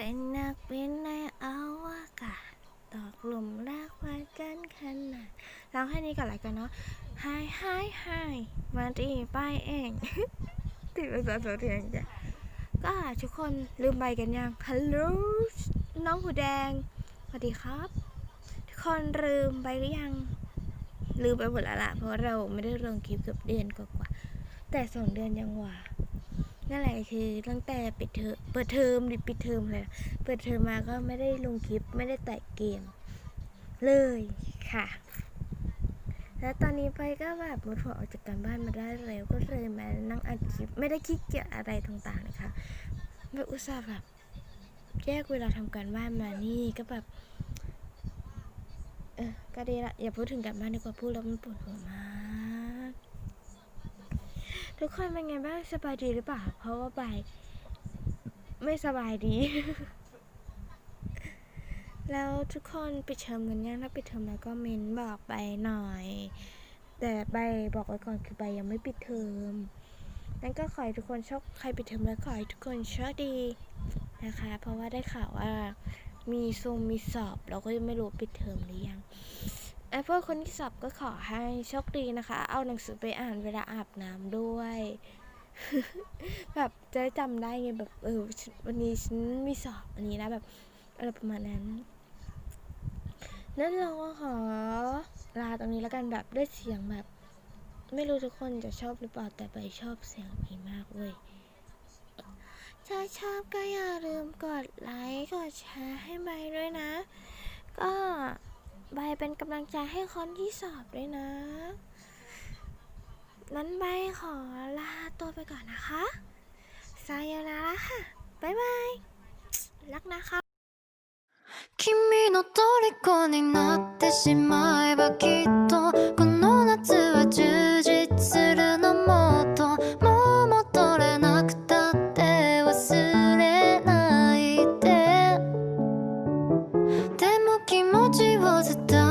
เป็นนักบินในอวกาศตอกหลุมรักไว้กันขนาดเร้องให้นี้ก่อนเลยกันเนาะ Hi Hi Hi มาดีไปเองติดภาษาสเทียงจ้ะก็ทุกคนลืมไปกันยังฮัลโหลน้องหูแดงสวัสดีครับ ทุกคนลืมไปหรือยัง ลืมไปหมดแล้วละเพราะเราไม่ได้ลงคลิปเกับเดือนกว่าแต่สองเดือนยังหว่า นั่นแหละคือตั้งแต่ปิดเทอมเปิดเทอมหรือปิดเทอมเลยเปิดเทอมมาก็ไม่ได้ลงคลิปไม่ได้แตะเกม เลยค่ะ แล้วตอนนี้ไปก็แบบมุดหัวออกจากการบ้านมาได้แล้วก็เลยมานั่งอัดคลิปไม่ได้ขี้เกียจอะไรต่างๆนะคะแบบอุตส่าห์แบบแยกเวลาทำการบ้านมานี่ก็แบบเออก็ดีละอย่าพูดถึงการบ้านดีกว่าพูดแล้วมันปวดหัวมาก ทุกคนเป็นไงบ้างสบายดีหรือเปล่า เพราะว่าใบไม่สบายดี แล้วทุกคนปิดเทอมกันยังถ้าปิดเทอมแล้วก็เมนบอกไปหน่อย แต่ใบบอกไว้ก่อนคือใบยังไม่ปิดเทอมนั้นก็ขอให้ทุกคนโชคใครปิดเทอมแล้วขอให้ทุกคนโชคดีนะคะ เพราะว่าได้ข่าวว่ามีซูมมีสอบ เราก็ยังไม่รู้ปิดเทอมหรือยัง ไอ้พวกคนที่สอบก็ขอให้โชคดีนะคะ เอาหนังสือไปอ่านเวลาอาบน้ำด้วย แบบจะได้จำได้ไงแบบเออวันนี้ฉันมีสอบอันนี้นะแบบอะไรประมาณนั้น นั่นเราก็ขอลาตรงนี้แล้วกันแบบด้วยเสียงแบบ ไม่รู้ทุกคนจะชอบหรือเปล่าแต่ใบชอบเสียงนี้มากเว้ยถ้าชอบก็อย่าลืมกดไลค์กดแชร์ให้ใบด้วยนะ ก็ ใบเป็นกำลังใจให้คนที่สอบด้วยนะ นั้นใบขอลาตัวไปก่อนนะคะสายนาระค่ะ บ๊ายบาย รักนะคะ 君の虜になってしまえばきっ 어쨌든